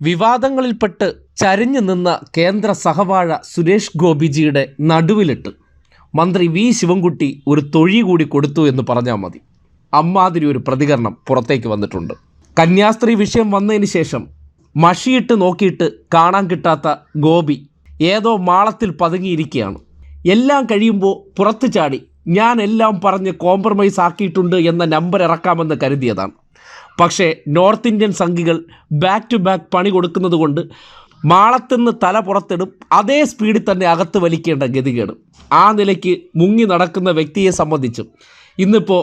വിവാദങ്ങളിൽപ്പെട്ട് ചരിഞ്ഞു നിന്ന കേന്ദ്ര സഹവാഴ സുരേഷ് ഗോപിജിയുടെ നടുവിലിട്ട് മന്ത്രി വി ശിവൻകുട്ടി ഒരു തൊഴി കൂടി കൊടുത്തു എന്ന് പറഞ്ഞാൽ മതി. അമ്മാതിരി ഒരു പ്രതികരണം പുറത്തേക്ക് വന്നിട്ടുണ്ട്. കന്യാസ്ത്രീ വിഷയം വന്നതിന് ശേഷം മഷിയിട്ട് നോക്കിയിട്ട് കാണാൻ കിട്ടാത്ത ഗോപി ഏതോ മാളത്തിൽ പതുങ്ങിയിരിക്കുകയാണ്. എല്ലാം കഴിയുമ്പോൾ പുറത്തു ചാടി ഞാൻ എല്ലാം പറഞ്ഞ് കോംപ്രമൈസ് ആക്കിയിട്ടുണ്ട് എന്ന നമ്പർ ഇറക്കാമെന്ന് കരുതിയതാണ്. പക്ഷേ നോർത്ത് ഇന്ത്യൻ സംഘികൾ ബാക്ക് ടു ബാക്ക് പണി കൊടുക്കുന്നത് കൊണ്ട് മാളത്തുനിന്ന് തല പുറത്തിടും അതേ സ്പീഡിൽ തന്നെ അകത്ത് വലിക്കേണ്ട ഗതികേട്. ആ നിലയ്ക്ക് മുങ്ങി നടക്കുന്ന വ്യക്തിയെ സംബന്ധിച്ചും. ഇന്നിപ്പോൾ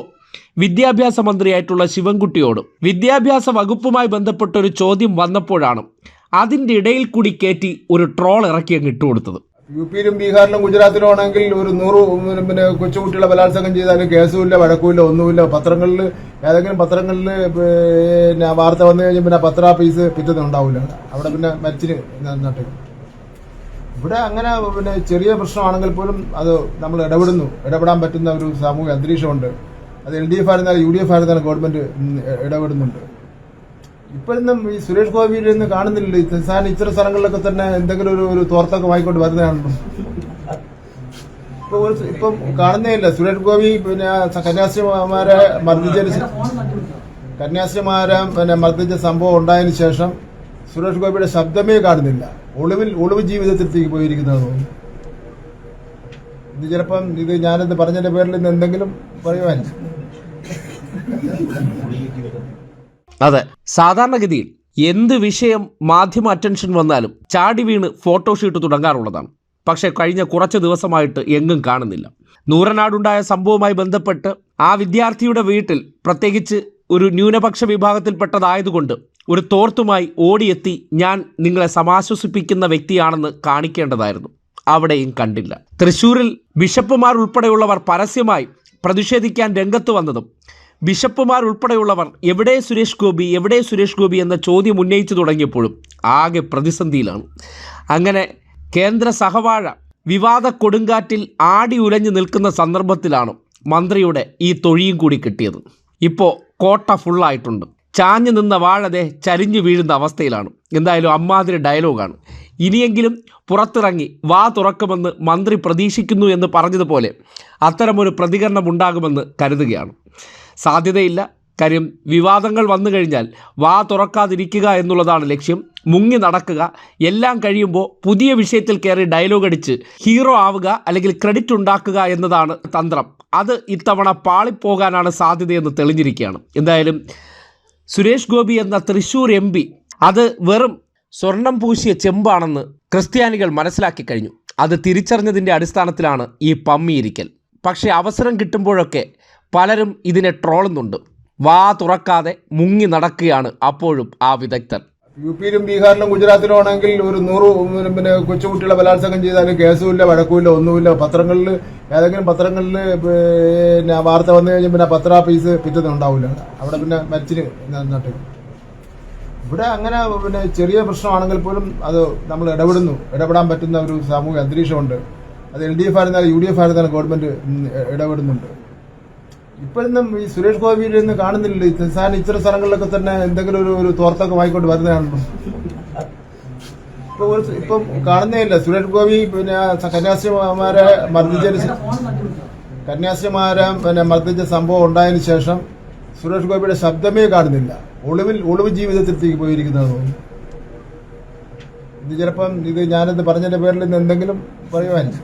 വിദ്യാഭ്യാസ മന്ത്രിയായിട്ടുള്ള ശിവൻകുട്ടിയോട് വിദ്യാഭ്യാസ വകുപ്പുമായി ബന്ധപ്പെട്ട ഒരു ചോദ്യം വന്നപ്പോഴാണ് അതിന്റെ ഇടയിൽ കൂടി കയറ്റി ഒരു ട്രോൾ ഇറക്കി അങ്ങ് ഇട്ടുകൊടുത്തത്. യു പിയിലും ബീഹാറിലും ഗുജറാത്തിലും ആണെങ്കിൽ ഒരു നൂറ് പിന്നെ കൊച്ചുകുട്ടികളെ ബലാത്സംഗം ചെയ്താലും കേസുമില്ല വഴക്കുമില്ല ഒന്നുമില്ല. പത്രങ്ങളിൽ ഏതെങ്കിലും പത്രങ്ങളിൽ പിന്നെ വാർത്ത വന്നു കഴിഞ്ഞാൽ പിന്നെ പത്ര പീസ് പിറ്റേന്ന് ഉണ്ടാവില്ല അവിടെ പിന്നെ മരിച്ചിന് നട്ട് ഇവിടെ അങ്ങനെ പിന്നെ ചെറിയ പ്രശ്നമാണെങ്കിൽ പോലും അത് നമ്മൾ ഇടപെടുന്നു. ഇടപെടാൻ പറ്റുന്ന ഒരു സാമൂഹ്യ അന്തരീക്ഷമുണ്ട്. അത് എൽ ഡി എഫ് ആയിരുന്നാലും യു ഡി എഫ് ആയിരുന്നാലും ഗവൺമെന്റ് ഇടപെടുന്നുണ്ട്. ഇപ്പോഴൊന്നും ഈ സുരേഷ് ഗോപിയിൽ നിന്ന് കാണുന്നില്ല ഈ സാധനം ഇത്തരം സ്ഥലങ്ങളിലൊക്കെ തന്നെ എന്തെങ്കിലും ഒരു ഒരു തോർത്തൊക്കെ വായിക്കൊണ്ട് വരുന്നതാണല്ലോ. ഇപ്പൊ ഇപ്പം കാണുന്നേ ഇല്ല സുരേഷ് ഗോപി പിന്നെ കന്യാസ്ത്രീമാരെ മർദ്ദിച്ച കന്യാസ്ത്രീമാരെ പിന്നെ മർദ്ദിച്ച സംഭവം ഉണ്ടായതിനു ശേഷം സുരേഷ് ഗോപിയുടെ ശബ്ദമേ കാണുന്നില്ല. ഒളിവിൽ ഒളിവ് ജീവിതത്തിലേക്ക് പോയിരിക്കുന്നത് തോന്നുന്നു ഇത് ചിലപ്പം ഇത് ഞാനിത് പറഞ്ഞതിന്റെ പേരിൽ ഇന്ന് എന്തെങ്കിലും പറയുവാനില്ല അതെ. സാധാരണഗതിയിൽ എന്ത് വിഷയം മാധ്യമ അറ്റൻഷൻ വന്നാലും ചാടി വീണ് ഫോട്ടോഷൂട്ട് തുടങ്ങാറുള്ളതാണ്. പക്ഷേ കഴിഞ്ഞ കുറച്ച് ദിവസമായിട്ട് എങ്ങും കാണുന്നില്ല. നൂറനാടുണ്ടായ സംഭവവുമായി ബന്ധപ്പെട്ട് ആ വിദ്യാർത്ഥിയുടെ വീട്ടിൽ പ്രത്യേകിച്ച് ഒരു ന്യൂനപക്ഷ വിഭാഗത്തിൽപ്പെട്ടതായതുകൊണ്ട് ഒരു തോർത്തുമായി ഓടിയെത്തി ഞാൻ നിങ്ങളെ സമാശ്വസിപ്പിക്കുന്ന വ്യക്തിയാണെന്ന് കാണിക്കേണ്ടതായിരുന്നു. അവിടെയും കണ്ടില്ല. തൃശൂരിൽ ബിഷപ്പുമാർ ഉൾപ്പെടെയുള്ളവർ പരസ്യമായി പ്രതിഷേധിക്കാൻ രംഗത്ത് വന്നതും ബിഷപ്പുമാർ ഉൾപ്പെടെയുള്ളവർ എവിടെ സുരേഷ് ഗോപി എവിടെ സുരേഷ് ഗോപി എന്ന ചോദ്യം ഉന്നയിച്ചു തുടങ്ങിയപ്പോഴും ആകെ പ്രതിസന്ധിയിലാണ്. അങ്ങനെ കേന്ദ്ര സഹവാഴ വിവാദ കൊടുങ്കാറ്റിൽ ആടി ഉലഞ്ഞു നിൽക്കുന്ന സന്ദർഭത്തിലാണ് മന്ത്രിയുടെ ഈ തൊഴിയും കൂടി കിട്ടിയത്. ഇപ്പോൾ കോട്ട ഫുള്ളായിട്ടുണ്ട്. ചാഞ്ഞു നിന്ന വാഴതെ ചരിഞ്ഞു വീഴുന്ന അവസ്ഥയിലാണ്. എന്തായാലും അമ്മാതിരി ഡയലോഗാണ്. ഇനിയെങ്കിലും പുറത്തിറങ്ങി വാ തുറക്കുമെന്ന് മന്ത്രി പ്രതീക്ഷിക്കുന്നു എന്ന് പറഞ്ഞതുപോലെ അത്തരമൊരു പ്രതികരണം ഉണ്ടാകുമെന്ന് കരുതുകയാണ്. സാധ്യതയില്ല. കാര്യം വിവാദങ്ങൾ വന്നു കഴിഞ്ഞാൽ വാ തുറക്കാതിരിക്കുക എന്നുള്ളതാണ് ലക്ഷ്യം. മുങ്ങി നടക്കുക എല്ലാം കഴിയുമ്പോൾ പുതിയ വിഷയത്തിൽ കയറി ഡയലോഗ് അടിച്ച് ഹീറോ ആവുക അല്ലെങ്കിൽ ക്രെഡിറ്റ് ഉണ്ടാക്കുക എന്നതാണ് തന്ത്രം. അത് ഇത്തവണ പാളിപ്പോകാനാണ് സാധ്യതയെന്ന് തെളിഞ്ഞിരിക്കുകയാണ്. എന്തായാലും സുരേഷ് ഗോപി എന്ന തൃശൂർ എം അത് വെറും സ്വർണം പൂശിയ ചെമ്പാണെന്ന് ക്രിസ്ത്യാനികൾ മനസ്സിലാക്കി കഴിഞ്ഞു. അത് തിരിച്ചറിഞ്ഞതിന്റെ അടിസ്ഥാനത്തിലാണ് ഈ പമ്മിയിരിക്കൽ. പക്ഷേ അവസരം കിട്ടുമ്പോഴൊക്കെ പലരും ഇതിനെ ട്രോളുന്നുണ്ട്. വാ തുറക്കാതെ മുങ്ങി നടക്കുകയാണ് അപ്പോഴും ആ വിദഗ്ധർ യു പിയിലും ബീഹാറിലും ഗുജറാത്തിലും ആണെങ്കിൽ ഒരു നൂറ് പിന്നെ കൊച്ചുകുട്ടികളെ ബലാത്സംഗം ചെയ്താലും കേസുമില്ല വഴക്കുമില്ല ഒന്നുമില്ല. പത്രങ്ങളിൽ ഏതെങ്കിലും പത്രങ്ങളിൽ പിന്നെ വാർത്ത വന്നു കഴിഞ്ഞാൽ പിന്നെ പത്ര പീസ് പിറ്റേന്ന് ഉണ്ടാവില്ല. അവിടെ പിന്നെ മരിച്ചിന് നട്ട് ഇവിടെ അങ്ങനെ പിന്നെ ചെറിയ പ്രശ്നമാണെങ്കിൽ പോലും അത് നമ്മൾ ഇടപെടുന്നു. ഇടപെടാൻ പറ്റുന്ന ഒരു സാമൂഹ്യ അന്തരീക്ഷമുണ്ട്. അത് എൽ ഡി എഫ് ആയിരുന്നാലും യു ഡി എഫ് ആയിരുന്നാലും ഗവൺമെന്റ് ഇടപെടുന്നുണ്ട്. ഇപ്പോഴൊന്നും ഈ സുരേഷ് ഗോപിയിൽ നിന്ന് കാണുന്നില്ല ഈ സാധനം ഇത്തരം സ്ഥലങ്ങളിലൊക്കെ തന്നെ എന്തെങ്കിലും ഒരു ഒരു തോർത്തൊക്കെ വായിക്കൊണ്ട് വരുന്നതാണല്ലോ. ഇപ്പൊ ഇപ്പം കാണുന്നേയില്ല. സുരേഷ് ഗോപി പിന്നെ കന്യാസ്ത്രീമാരെ മർദ്ദിച്ച കന്യാസ്ത്രീമാരെ പിന്നെ മർദ്ദിച്ച സംഭവം ഉണ്ടായതിനു ശേഷം സുരേഷ് ഗോപിയുടെ ശബ്ദമേ കാണുന്നില്ല. ഒളിവിൽ ഒളിവ് ജീവിതത്തിലേക്ക് പോയിരിക്കുന്നത് ഇത് ചിലപ്പം ഇത് ഞാനിത് പറഞ്ഞതിന്റെ പേരിൽ ഇന്ന് എന്തെങ്കിലും പറയുവാനില്ല